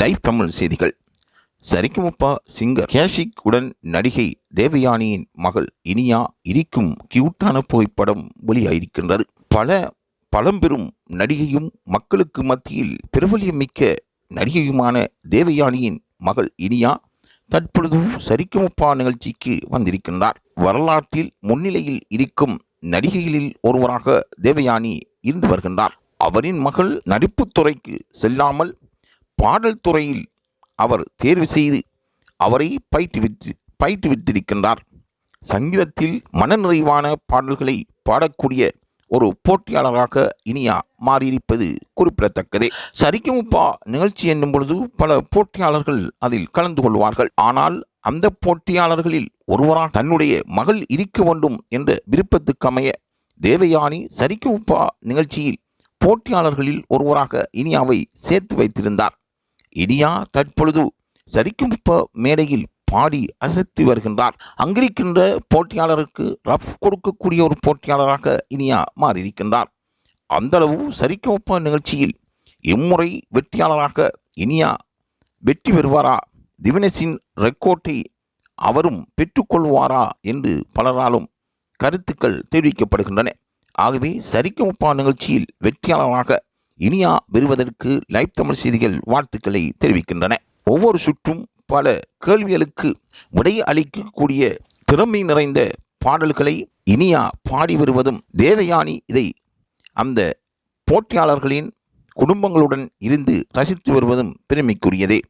Live Tamil செய்திகள். சரிக்குமுப்பா singer கேஷிக் உடன் நடிகை தேவயானியின் மகள் இனியா இருக்கும் கியூட்டான புகைப்படம் வெளியாயிருக்கின்றது. பல பழம்பெரும் நடிகையும் மக்களுக்கு மத்தியில் பிரபல்யமிக்க நடிகையுமான தேவயானியின் மகள் இனியா தற்பொழுது சரிக்குமுப்பா நிகழ்ச்சிக்கு வந்திருக்கின்றார். வரலாற்றில் முன்னிலையில் இருக்கும் நடிகைகளில் ஒருவராக தேவயானி இருந்து வருகின்றார். அவரின் மகள் நடிப்புத்துறைக்கு செல்லாமல் பாடல் துறையில் அவர் தேர்வு செய்து அவரை பயிற்றுவித்து பயிற்றுவித்திருக்கின்றார் சங்கீதத்தில் மனநிறைவான பாடல்களை பாடக்கூடிய ஒரு போட்டியாளராக இனியா மாறியிருப்பது குறிப்பிடத்தக்கதே. சரிக்குமுப்பா நிகழ்ச்சி என்னும் பொழுது பல போட்டியாளர்கள் அதில் கலந்து கொள்வார்கள். ஆனால் அந்த போட்டியாளர்களில் ஒருவராக தன்னுடைய மகள் இருக்க வேண்டும் என்ற விருப்பத்துக்கமைய தேவயானி சரிக்குமுப்பா நிகழ்ச்சியில் போட்டியாளர்களில் ஒருவராக இனியாவை சேர்த்து வைத்திருந்தார். இனியா தற்பொழுது சரிக்குமுப்ப மேடையில் பாடி அசத்தி வருகின்றார். அங்கிருக்கின்ற போட்டியாளருக்கு ரஃப் கொடுக்கக்கூடிய ஒரு போட்டியாளராக இனியா மாறியிருக்கின்றார். அந்தளவு சரிக்குமுப்ப நிகழ்ச்சியில் இம்முறை வெற்றியாளராக இனியா வெற்றி பெறுவாரா? திவினஸின் ரெக்கார்டை அவரும் பெற்றுக்கொள்வாரா? என்று பலராலும் கருத்துக்கள் தெரிவிக்கப்படுகின்றன. ஆகவே சரிக்குமுப்பா நிகழ்ச்சியில் வெற்றியாளராக இனியா பெறுவதற்கு லைவ் தமிழ் செய்திகள் வாழ்த்துக்களை தெரிவிக்கின்றன. ஒவ்வொரு சுற்றும் பல கேள்விகளுக்கு விடை அளிக்கக்கூடிய திறமை நிறைந்த பாடல்களை இனியா பாடி வருவதும் தேவயானி இதை அந்த போட்டியாளர்களின் குடும்பங்களுடன் இருந்து ரசித்து வருவதும் பெருமைக்குரியதே.